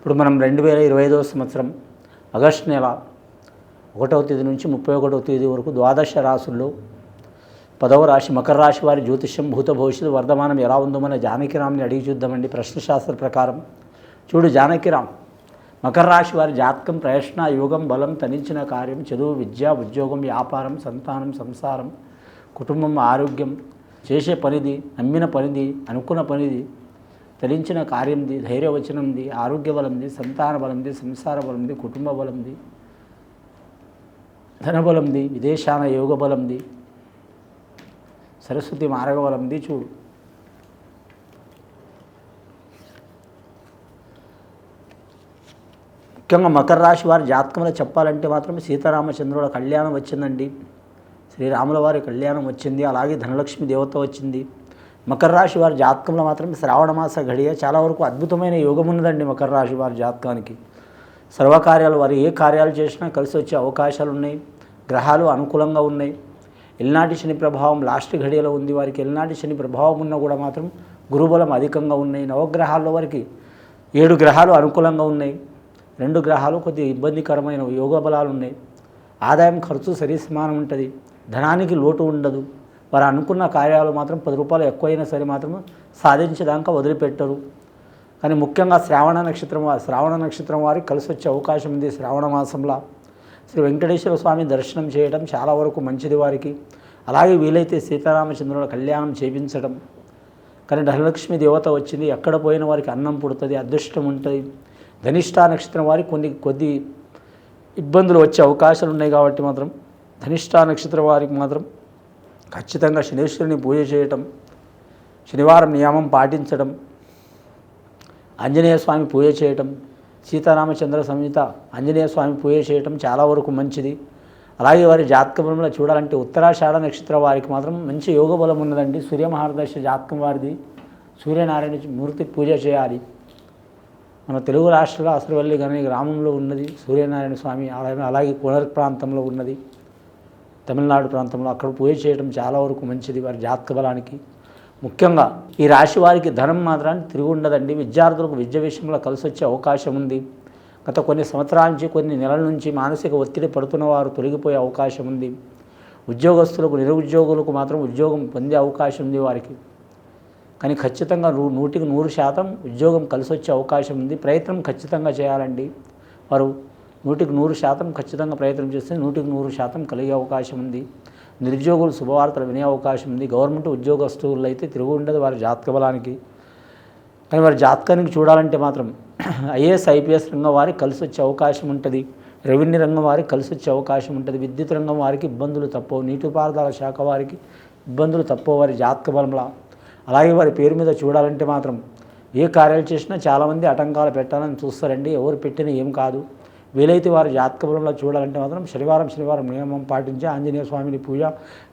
ఇప్పుడు మనం రెండు వేల ఇరవై ఐదవ సంవత్సరం ఆగస్టు నెల ఒకటవ తేదీ నుంచి ముప్పై ఒకటవ తేదీ వరకు ద్వాదశ రాసుల్లో పదవ రాశి మకర రాశి వారి జ్యోతిష్యం భూత భవిష్యత్తు వర్ధమానం ఎలా ఉందో మన జానకిరామ్ని అడిగి చూద్దామండి. ప్రశ్నశాస్త్ర ప్రకారం చూడు జానకిరామ్ మకర రాశి వారి జాతకం ప్రయత్న యోగం బలం తనించిన కార్యం చదువు విద్య ఉద్యోగం వ్యాపారం సంతానం సంసారం కుటుంబం ఆరోగ్యం చేసే పనిది నమ్మిన పనిది అనుకున్న పనిది తలించిన కార్యంది ధైర్యవచనంది ఆరోగ్య బలంది సంతాన బలంది సంసార బలంది కుటుంబ బలంది ధనబలంది విదేశాన యోగ బలంది సరస్వతి మార్గ బలంది చూడు. ముఖ్యంగా మకర రాశి వారి జాతకంలో చెప్పాలంటే మాత్రం సీతారామచంద్రుల కళ్యాణం వచ్చిందండి. శ్రీరాముల వారి కళ్యాణం వచ్చింది. అలాగే ధనలక్ష్మి దేవత వచ్చింది. మకర రాశి వారి జాతకంలో మాత్రం శ్రావణ మాస ఘడియ చాలా వరకు అద్భుతమైన యోగం ఉన్నదండి మకర రాశి వారి జాతకానికి. సర్వకార్యాలు వారు ఏ కార్యాలు చేసినా కలిసి వచ్చే అవకాశాలు ఉన్నాయి. గ్రహాలు అనుకూలంగా ఉన్నాయి. ఎల్నాటి శని ప్రభావం లాస్ట్ ఘడియలో ఉంది. వారికి ఎల్నాటి శని ప్రభావం ఉన్నా కూడా మాత్రం గురుబలం అధికంగా ఉన్నాయి. నవగ్రహాల్లో వారికి ఏడు గ్రహాలు అనుకూలంగా ఉన్నాయి. రెండు గ్రహాలు కొద్దిగా ఇబ్బందికరమైన యోగ బలాలు ఉన్నాయి. ఆదాయం ఖర్చు సరి సమానం ఉంటుంది. ధనానికి లోటు ఉండదు. వారు అనుకున్న కార్యాలు మాత్రం పది రూపాయలు ఎక్కువైనా సరే మాత్రం సాధించేదాకా వదిలిపెట్టరు. కానీ ముఖ్యంగా శ్రావణ నక్షత్రం వారి శ్రావణ నక్షత్రం వారికి కలిసి వచ్చే అవకాశం ఉంది శ్రావణ మాసంలో. శ్రీ వెంకటేశ్వర స్వామి దర్శనం చేయడం చాలా వరకు మంచిది వారికి. అలాగే వీలైతే సీతారామచంద్రుల కళ్యాణం చేపించడం. కానీ ధనలక్ష్మి దేవత వచ్చింది ఎక్కడ పోయిన వారికి అన్నం పుడుతుంది అదృష్టం ఉంటుంది. ధనిష్టా నక్షత్రం వారికి కొన్ని కొద్ది ఇబ్బందులు వచ్చే అవకాశాలు ఉన్నాయి కాబట్టి మాత్రం ధనిష్టా నక్షత్రం వారికి మాత్రం ఖచ్చితంగా శనేశ్వరుని పూజ చేయటం శనివారం నియమం పాటించడం ఆంజనేయ స్వామి పూజ చేయటం సీతారామచంద్ర సంహిత ఆంజనేయ స్వామి పూజ చేయటం చాలా వరకు మంచిది. అలాగే వారి జాతక బలంలో చూడాలంటే ఉత్తరాషాఢ నక్షత్ర వారికి మాత్రం మంచి యోగ బలం ఉన్నదండి. సూర్య మహారదర్శ జాతకం వారిది. సూర్యనారాయణ మూర్తి పూజ చేయాలి. మన తెలుగు రాష్ట్రాల అసలువల్లి గని గ్రామంలో ఉన్నది. సూర్యనారాయణ స్వామి ఆలయం అలాగే కోనర్ ప్రాంతంలో ఉన్నది. తమిళనాడు ప్రాంతంలో అక్కడ పూజ చేయడం చాలా వరకు మంచిది వారి జాతక బలానికి. ముఖ్యంగా ఈ రాశి వారికి ధనం మాత్రాన్ని తిరిగి ఉండదండి. విద్యార్థులకు విద్య విషయంలో కలిసి వచ్చే అవకాశం ఉంది. గత కొన్ని సంవత్సరాల నుంచి కొన్ని నెలల నుంచి మానసిక ఒత్తిడి పడుతున్న వారు తొలగిపోయే అవకాశం ఉంది. ఉద్యోగస్తులకు నిరుద్యోగులకు మాత్రం ఉద్యోగం పొందే అవకాశం ఉంది వారికి. కానీ ఖచ్చితంగా నూ నూటికి నూరు శాతం ఉద్యోగం కలిసి వచ్చే అవకాశం ఉంది. ప్రయత్నం ఖచ్చితంగా చేయాలండి. వారు నూటికి నూరు శాతం ఖచ్చితంగా ప్రయత్నం చేస్తే నూటికి నూరు శాతం కలిగే అవకాశం ఉంది. నిరుద్యోగులు శుభవార్తలు వినే అవకాశం ఉంది. గవర్నమెంట్ ఉద్యోగస్తువులు అయితే తిరుగు ఉండదు వారి జాతక బలానికి. కానీ వారి జాతకానికి చూడాలంటే మాత్రం ఐఏఎస్ ఐపీఎస్ రంగం వారికి కలిసి వచ్చే అవకాశం ఉంటుంది. రెవెన్యూ రంగం వారికి కలిసి వచ్చే అవకాశం ఉంటుంది. విద్యుత్ రంగం వారికి ఇబ్బందులు తప్పవు. నీటిపారుదల శాఖ వారికి ఇబ్బందులు తప్పవు వారి జాతక బలంలా. అలాగే వారి పేరు మీద చూడాలంటే మాత్రం ఏ కార్యాలు చేసినా చాలామంది ఆటంకాలు పెట్టాలని చూస్తారండి. ఎవరు పెట్టినా ఏం కాదు. వీలైతే వారి జాతక బలంలో చూడాలంటే మాత్రం శనివారం శనివారం నియమం పాటించి ఆంజనేయ స్వామిని పూజ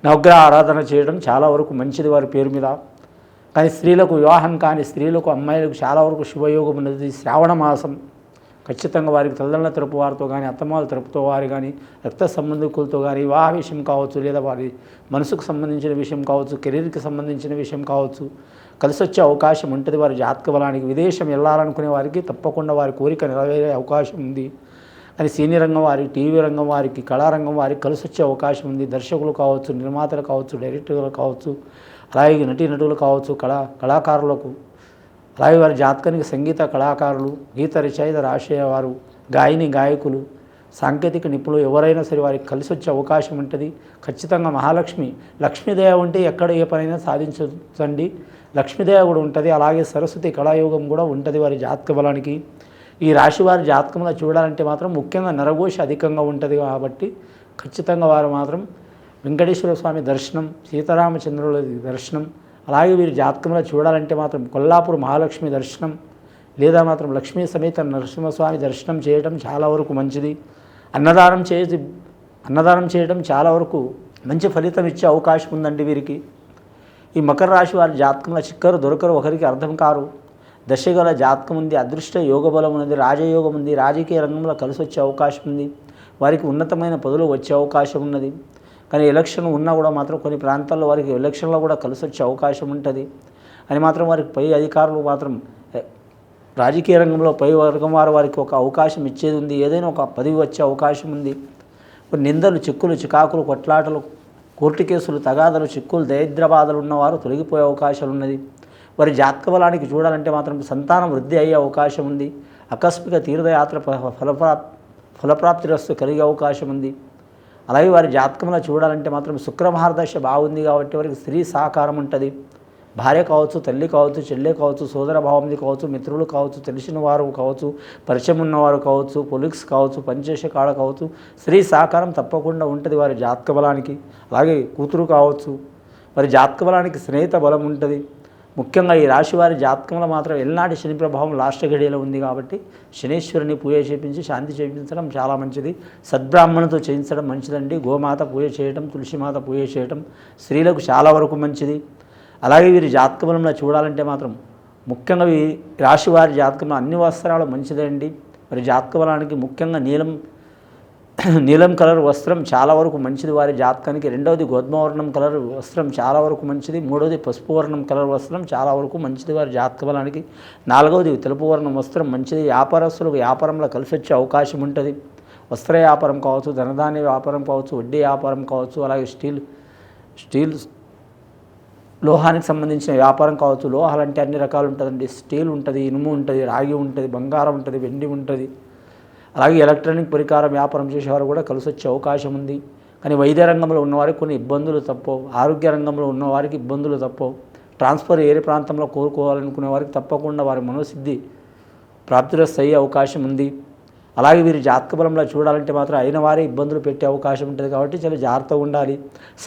నవగ్రహ ఆరాధన చేయడం చాలా వరకు మంచిది వారి పేరు మీద. కానీ స్త్రీలకు వివాహం కాని స్త్రీలకు అమ్మాయిలకు చాలా వరకు శుభయోగం ఉన్నది శ్రావణ మాసం. ఖచ్చితంగా వారికి తల్లిదండ్రుల తరపు వారితో కానీ అత్తమాల తరపుతో వారు కానీ రక్త సంబంధికులతో కానీ వివాహ విషయం కావచ్చు లేదా వారి మనసుకు సంబంధించిన విషయం కావచ్చు కెరీర్కి సంబంధించిన విషయం కావచ్చు కలిసి వచ్చే అవకాశం ఉంటుంది. వారి జాతక బలానికి విదేశం వెళ్ళాలనుకునే వారికి తప్పకుండా వారి కోరిక నెరవేరే అవకాశం ఉంది. అని సినీ రంగం వారికి టీవీ రంగం వారికి కళారంగం వారికి కలిసి వచ్చే అవకాశం ఉంది. దర్శకులు కావచ్చు నిర్మాతలు కావచ్చు డైరెక్టర్లు కావచ్చు అలాగే నటీ నటులు కావచ్చు కళా కళాకారులకు అలాగే వారి జాతకానికి సంగీత కళాకారులు గీత రచయిత రాసేవారు గాయని గాయకులు సాంకేతిక నిపుణులు ఎవరైనా సరే వారికి కలిసి వచ్చే అవకాశం ఉంటుంది. ఖచ్చితంగా మహాలక్ష్మి లక్ష్మీదేవ ఉంటే ఎక్కడ ఏ పనైనా సాధించండి లక్ష్మీదేవ కూడా ఉంటుంది. అలాగే సరస్వతి కళాయోగం కూడా ఉంటుంది వారి జాతక బలానికి. ఈ రాశి వారి జాతకంలో చూడాలంటే మాత్రం ముఖ్యంగా నరఘోష అధికంగా ఉంటుంది కాబట్టి ఖచ్చితంగా వారు మాత్రం వెంకటేశ్వర స్వామి దర్శనం సీతారామచంద్రుల దర్శనం అలాగే వీరి జాతకంలో చూడాలంటే మాత్రం కొల్లాపూర్ మహాలక్ష్మి దర్శనం లేదా మాత్రం లక్ష్మీ సమేత నరసింహస్వామి దర్శనం చేయడం చాలా వరకు మంచిది. అన్నదానం చేసి అన్నదానం చేయడం చాలా వరకు మంచి ఫలితం ఇచ్చే అవకాశం ఉందండి వీరికి. ఈ మకర రాశి వారి జాతకంలో చిక్కరు దొరకరు ఒకరికి అర్థం కారు. దశగల జాతకం ఉంది అదృష్ట యోగ బలం ఉన్నది రాజయోగం ఉంది రాజకీయ రంగంలో కలిసి వచ్చే అవకాశం ఉంది వారికి ఉన్నతమైన పదవులు వచ్చే అవకాశం ఉన్నది కానీ ఎలక్షన్ ఉన్నా కూడా మాత్రం కొన్ని ప్రాంతాల్లో వారికి ఎలక్షన్లో కూడా కలిసి వచ్చే అవకాశం ఉంటుంది అని మాత్రం వారికి పై అధికారులు మాత్రం రాజకీయ రంగంలో పై వర్గం వారు వారికి ఒక అవకాశం ఇచ్చేది ఉంది ఏదైనా ఒక పదవి వచ్చే అవకాశం ఉంది కొన్ని నిందలు చిక్కులు చికాకులు కొట్లాటలు కోర్టు కేసులు తగాదలు చిక్కులు దరిద్రబాధలు ఉన్నవారు తొలగిపోయే అవకాశాలు ఉన్నది వారి జాతక బలానికి చూడాలంటే మాత్రం సంతానం వృద్ధి అయ్యే అవకాశం ఉంది. ఆకస్మిక తీర్థయాత్ర ఫలప్రాప్ ఫలప్రాప్తి రస్తు కలిగే అవకాశం ఉంది. అలాగే వారి జాతకంలో చూడాలంటే మాత్రం శుక్రమహారదశ బాగుంది కాబట్టి వారికి స్త్రీ సహకారం ఉంటుంది. భార్య కావచ్చు తల్లి కావచ్చు చెల్లె కావచ్చు సోదర భావంది కావచ్చు మిత్రులు కావచ్చు తెలిసిన వారు కావచ్చు పరిచయం ఉన్నవారు కావచ్చు పొలిక్స్ కావచ్చు పనిచేసే కాడ కావచ్చు స్త్రీ సహకారం తప్పకుండా ఉంటుంది వారి జాతక బలానికి అలాగే కూతురు కావచ్చు వారి జాతక బలానికి స్నేహిత బలం ఉంటుంది. ముఖ్యంగా ఈ రాశివారి జాతకంలో మాత్రం ఎల్నాటి శని ప్రభావం లాస్ట్ గడియలో ఉంది కాబట్టి శనీశ్వరుని పూజ చేపించి శాంతి చేయించడం చాలా మంచిది. సద్బ్రాహ్మణతో చేయించడం మంచిదండి. గోమాత పూజ చేయటం తులసిమాత పూజ చేయటం స్త్రీలకు చాలా వరకు మంచిది. అలాగే వీరి జాతకబలంలో చూడాలంటే మాత్రం ముఖ్యంగా ఈ రాశివారి జాతకంలో అన్ని వస్త్రాలు మంచిదండి. మరి జాతక బలానికి ముఖ్యంగా నీలం నీలం కలర్ వస్త్రం చాలా వరకు మంచిది. వారి జాతకానికి రెండవది గోధుమ వర్ణం కలర్ వస్త్రం చాలా వరకు మంచిది. మూడవది పసుపు వర్ణం కలర్ వస్త్రం చాలా వరకు మంచిది. వారి జాతక బలానికి నాలుగవది తెలుపు వర్ణం వస్త్రం మంచిది. వ్యాపారస్తులకు వ్యాపారంలో కలిసి వచ్చే అవకాశం ఉంటుంది. వస్త్ర వ్యాపారం కావచ్చు ధనధాన్య వ్యాపారం కావచ్చు వడ్డీ వ్యాపారం కావచ్చు అలాగే స్టీల్ స్టీల్ లోహానికి సంబంధించిన వ్యాపారం కావచ్చు. లోహాలు అంటే అన్ని రకాలు ఉంటుందండి. స్టీల్ ఉంటుంది ఇనుము ఉంటుంది రాగి ఉంటుంది బంగారం ఉంటుంది వెండి ఉంటుంది. అలాగే ఎలక్ట్రానిక్ పరికారం వ్యాపారం చేసేవారు కూడా కలిసి వచ్చే అవకాశం ఉంది. కానీ వైద్య రంగంలో ఉన్నవారికి కొన్ని ఇబ్బందులు తప్పవు. ఆరోగ్య రంగంలో ఉన్నవారికి ఇబ్బందులు తప్పవు. ట్రాన్స్ఫర్ ఏరే ప్రాంతంలో కోరుకోవాలనుకునే వారికి తప్పకుండా వారి మనోసిద్ధి ప్రాప్తిరస్తు అయ్యే అవకాశం ఉంది. అలాగే వీరి జాతక బలంలో చూడాలంటే మాత్రం అయిన వారే ఇబ్బందులు పెట్టే అవకాశం ఉంటుంది కాబట్టి చాలా జాగ్రత్తగా ఉండాలి.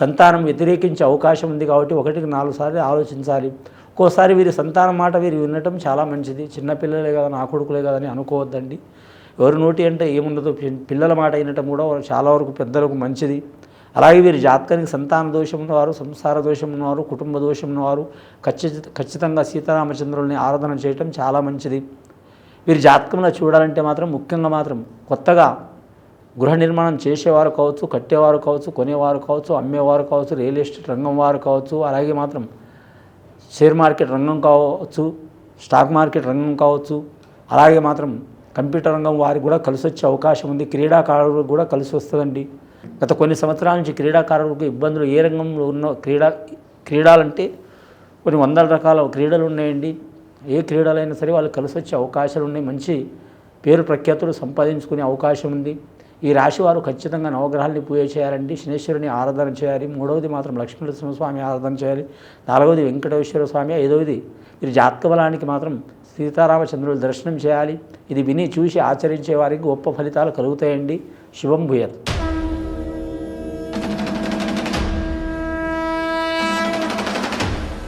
సంతానం వ్యతిరేకించే అవకాశం ఉంది కాబట్టి ఒకటికి నాలుగు సార్లు ఆలోచించాలి. ఒక్కోసారి వీరి సంతానం మాట వీరు వినటం చాలా మంచిది. చిన్నపిల్లలే కదా నా కొడుకులే కదని అనుకోవద్దండి. ఎవరి నోటి అంటే ఏముండదు పిల్లల మాట అయినటం కూడా చాలా వరకు పెద్దలకు మంచిది. అలాగే వీరి జాతకానికి సంతాన దోషం ఉన్నవారు సంసార దోషం ఉన్నవారు కుటుంబ దోషం ఉన్నవారు ఖచ్చిత ఖచ్చితంగా సీతారామచంద్రుల్ని ఆరాధన చేయటం చాలా మంచిది. వీరి జాతకంలో చూడాలంటే మాత్రం ముఖ్యంగా మాత్రం కొత్తగా గృహ నిర్మాణం చేసేవారు కావచ్చు కట్టేవారు కావచ్చు కొనేవారు కావచ్చు అమ్మేవారు కావచ్చు రియల్ ఎస్టేట్ రంగం వారు కావచ్చు అలాగే మాత్రం షేర్ మార్కెట్ రంగం కావచ్చు స్టాక్ మార్కెట్ రంగం కావచ్చు అలాగే మాత్రం కంప్యూటర్ రంగం వారికి కూడా కలిసి వచ్చే అవకాశం ఉంది. క్రీడాకారులకు కూడా కలిసి వస్తుందండి గత కొన్ని సంవత్సరాల నుంచి క్రీడాకారులకు ఇబ్బందులు ఏ రంగంలో ఉన్న క్రీడా క్రీడలంటే కొన్ని వందల రకాల క్రీడలు ఉన్నాయండి. ఏ క్రీడలైనా సరే వాళ్ళు కలిసి వచ్చే అవకాశాలు ఉన్నాయి. మంచి పేరు ప్రఖ్యాతులు సంపాదించుకునే అవకాశం ఉంది. ఈ రాశి వారు ఖచ్చితంగా నవగ్రహాల్ని పూజ చేయాలండి. శనేశ్వరుని ఆరాధన చేయాలి. మూడవది మాత్రం లక్ష్మీనరసింహస్వామి ఆరాధన చేయాలి. నాలుగవది వెంకటేశ్వర స్వామి ఐదవది వీరి జాతక బలానికి మాత్రం సీతారామచంద్రుల దర్శనం చేయాలి. ఇది విని చూసి ఆచరించే వారికి గొప్ప ఫలితాలు కలుగుతాయండి. శివం భూయత్.